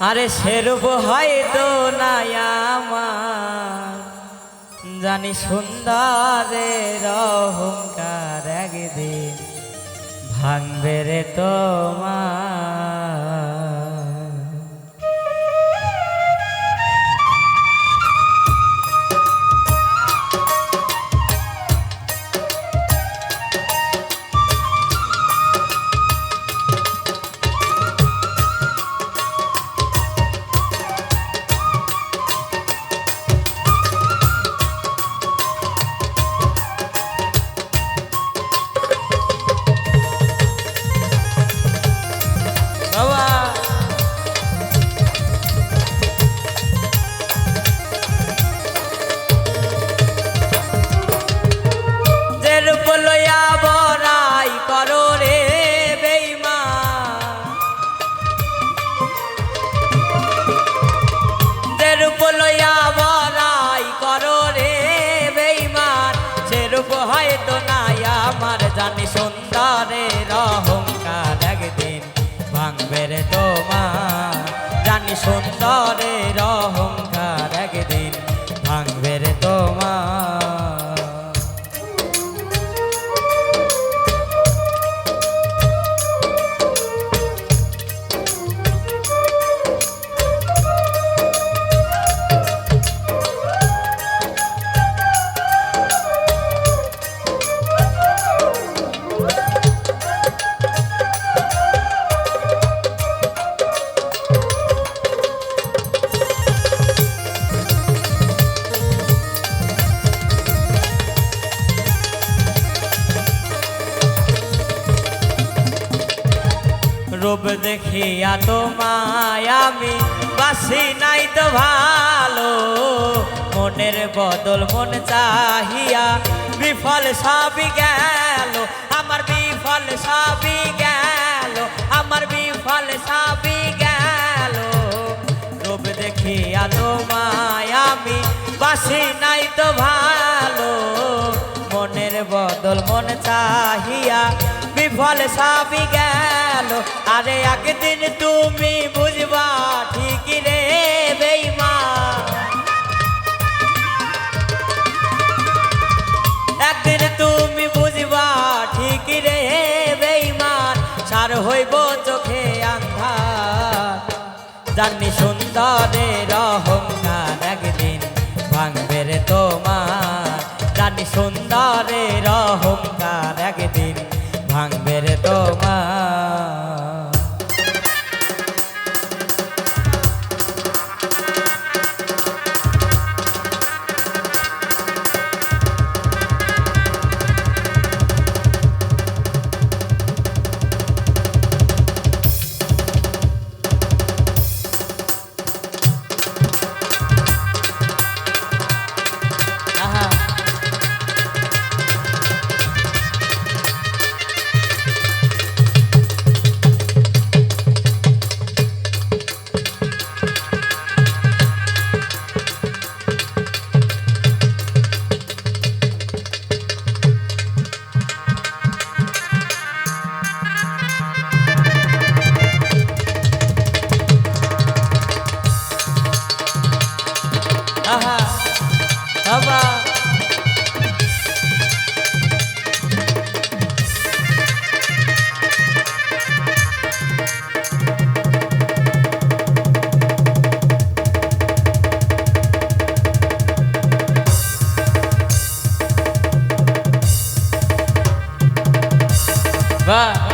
আরে সেরূপ হয়তো নাই আমার। জানি সুন্দরের অহংকার একদিন ভাঙবে রে তোমার। জানি সুন্দরের রূপ দেখিয়া তোমায় আমি বাসি নাই তো ভালো। মনের বদল মন চাহিয়া বিফল সবই গেল, আমার বিফল সবই গেল, আমার বিফল সবই গেল। রূপ দেখিয়া তোমায় আমি বাসি নাই তো ভালো। মনের বদল মন চাহিয়া বিফল সবই গেল। আরে একদিন তুমি বুঝবা ঠিক রে বেইমা একদিন তুমি বুঝবা ঠিক রে বেইমান। সার হইব চোখে আন্ধার। জানি সুন্দরের অহংকার একদিন ভাঙবে রে তোমার। জানি সুন্দরের অহংকার একদিন Vai.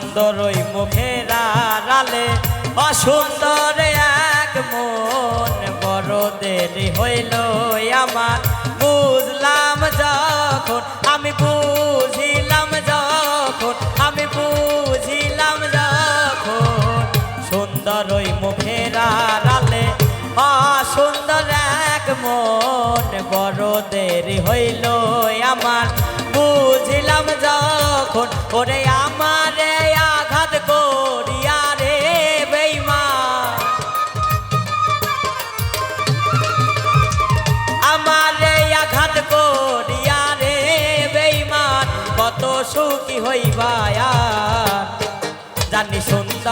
সুন্দর ওই মুখের আড়ালে, অসুন্দর এক মন বড় দেরি হইল আমার। বুঝলাম যখন, আমি বুঝিলাম যখন, আমি বুঝিলাম যখন সুন্দর ওই মুখের আড়ালে, অসুন্দর এক মন বড় দেরি হইল আমার। বুঝিলাম যখন, ওরে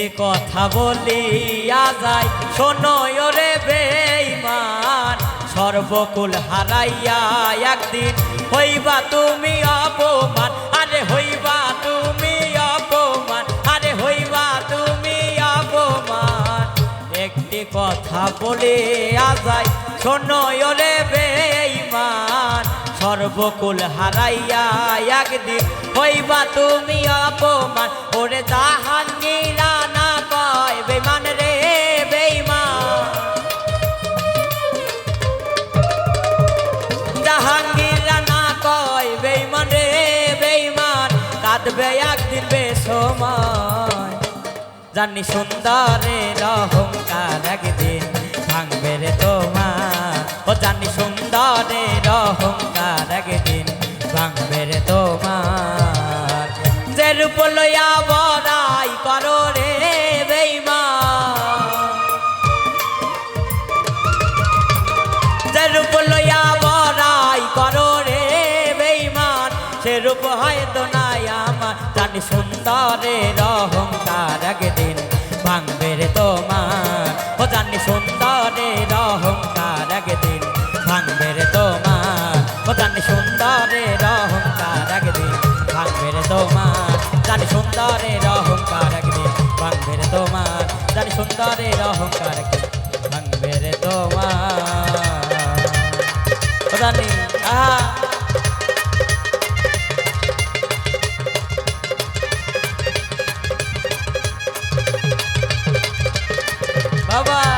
একটি কথা বলিয়া যায় শোনয় রে বেইমান সর্বকুল হারাইয়া একদিন হইবা তুমি অপমান, আরে হইবা তুমি অপমান, আরে হইবা তুমি অপমান। একটি কথা বলিয়া যায় শোনয় রে বেইমান সর্বকুল হারাইয়া একদিন হইবা তুমি অপমান, ওরে জাহাঙ্গীরা জানি সুন্দরের অহংকার একদিন ভাঙবে রে তোমার। ও জানি সুন্দরের অহংকার একদিন ভাঙবে রে তোমার। যে রূপ লইয়া বড়াই করো রে বেইমান। যে রূপ লইয়া বড়াই করো রে বেইমান, সে রূপ হয়তো নাই আমার। জানি সুন্দরের অহংকার একদিন জানি সুন্দরের অহংকার একদিন ভাঙবে রে তোমার, জানি সুন্দরের অহংকার একদিন ভাঙবে রে তোমার। বাবা।